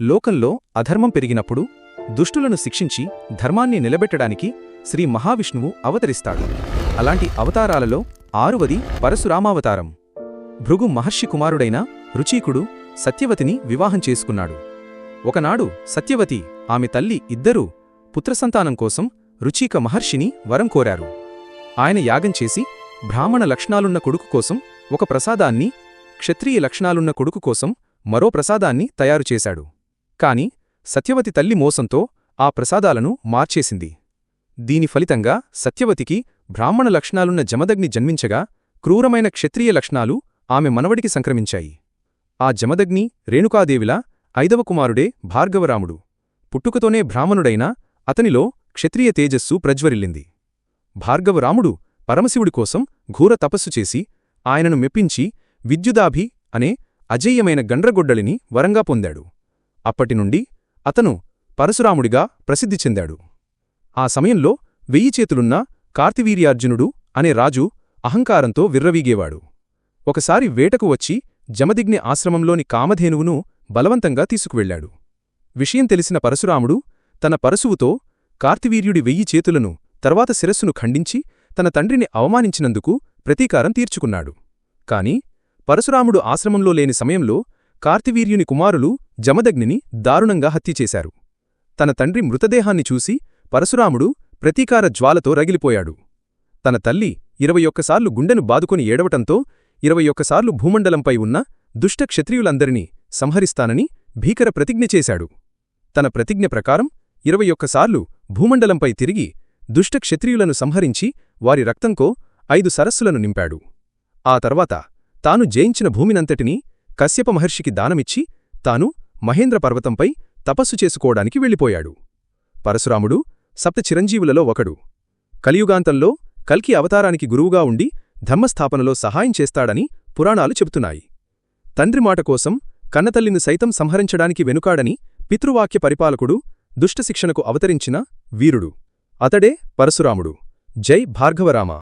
లోకంలో అధర్మం పెరిగినప్పుడు దుష్టులను శిక్షించి ధర్మాన్ని నిలబెట్టడానికి శ్రీ మహావిష్ణువు అవతరిస్తాడు. అలాంటి అవతారాలలో ఆరువది పరశురామావతారం. భృగు మహర్షి కుమారుడైన రుచీకుడు సత్యవతిని వివాహం చేసుకున్నాడు. ఒకనాడు సత్యవతి ఆమె తల్లి ఇద్దరూ పుత్రసంతానం కోసం రుచీక మహర్షిని వరం కోరారు. ఆయన యాగం చేసి బ్రాహ్మణ లక్షణాలున్న కొడుకు కోసం ఒక ప్రసాదాన్ని క్షత్రియ లక్షణాలున్న కొడుకు కోసం మరో ప్రసాదాన్ని తయారుచేశాడు కాని సత్యవతి తల్లి మోసంతో ఆ ప్రసాదాలను మార్చేసింది. దీని ఫలితంగా సత్యవతికి బ్రాహ్మణ లక్షణాలున్న జమదగ్ని జన్మించగా క్రూరమైన క్షత్రియ లక్షణాలు ఆమె మనవడికి సంక్రమించాయి. ఆ జమదగ్ని రేణుకాదేవిలా ఐదవ కుమారుడే భార్గవరాముడు. పుట్టుకతోనే బ్రాహ్మణుడైనా అతనిలో క్షత్రియ తేజస్సు ప్రజ్వరిల్లింది. భార్గవరాముడు పరమశివుడి కోసం ఘోర తపస్సు చేసి ఆయనను మెప్పించి విద్యుదాభి అనే అజేయమైన గండ్రగొడ్డలిని వరంగా పొందాడు. అప్పటినుండి అతను పరశురాముడిగా ప్రసిద్ధి చెందాడు. ఆ సమయంలో వెయ్యి చేతులున్న కార్తివీర్యార్జునుడు అనే రాజు అహంకారంతో విర్రవీగేవాడు. ఒకసారి వేటకు వచ్చి జమదిగ్ని ఆశ్రమంలోని కామధేనువును బలవంతంగా తీసుకువెళ్ళాడు విషయం తెలిసిన పరశురాముడు తన పరశువుతో కార్తివీర్యుడి వెయ్యి చేతులను తర్వాత శిరస్సును ఖండించి తన తండ్రిని అవమానించినందుకు ప్రతీకారం తీర్చుకున్నాడు. కాని పరశురాముడు ఆశ్రమంలో లేని సమయంలో కార్తివీర్యుని కుమారులు జమదగ్నిని దారుణంగా హత్యచేశారు తన తండ్రి మృతదేహాన్ని చూసి పరశురాముడు ప్రతీకార జ్వాలతో రగిలిపోయాడు. తన తల్లి ఇరవై ఒక్కసార్లు గుండెను బాదుకొని ఏడవటంతో ఇరవై ఒక్కసార్లు భూమండలంపై ఉన్న దుష్ట క్షత్రియులందరినీ సంహరిస్తానని భీకర ప్రతిజ్ఞ చేశాడు. తన ప్రతిజ్ఞ ప్రకారం ఇరవై ఒక్కసార్లు భూమండలంపై తిరిగి దుష్ట క్షత్రియులను సంహరించి వారి రక్తంకో ఐదు సరస్సులను నింపాడు. ఆ తర్వాత తాను జయించిన భూమినంతటినీ కశ్యప మహర్షికి దానమిచ్చి తాను మహేంద్ర పర్వతంపై తపస్సు చేసుకోవడానికి వెళ్ళిపోయాడు. పరశురాముడు సప్త చిరంజీవులలో ఒకడు. కలియుగాంతంలో కల్కి అవతారానికి గురువుగా ఉండి ధర్మస్థాపనలో సహాయం చేస్తాడని పురాణాలు చెబుతున్నాయి. తండ్రి మాట కోసం కన్నతల్లిని సైతం సంహరించడానికి వెనుకాడని పితృవాక్య పరిపాలకుడు దుష్టశిక్షణకు అవతరించిన వీరుడు. అతడే పరశురాముడు. జై భార్గవరామ.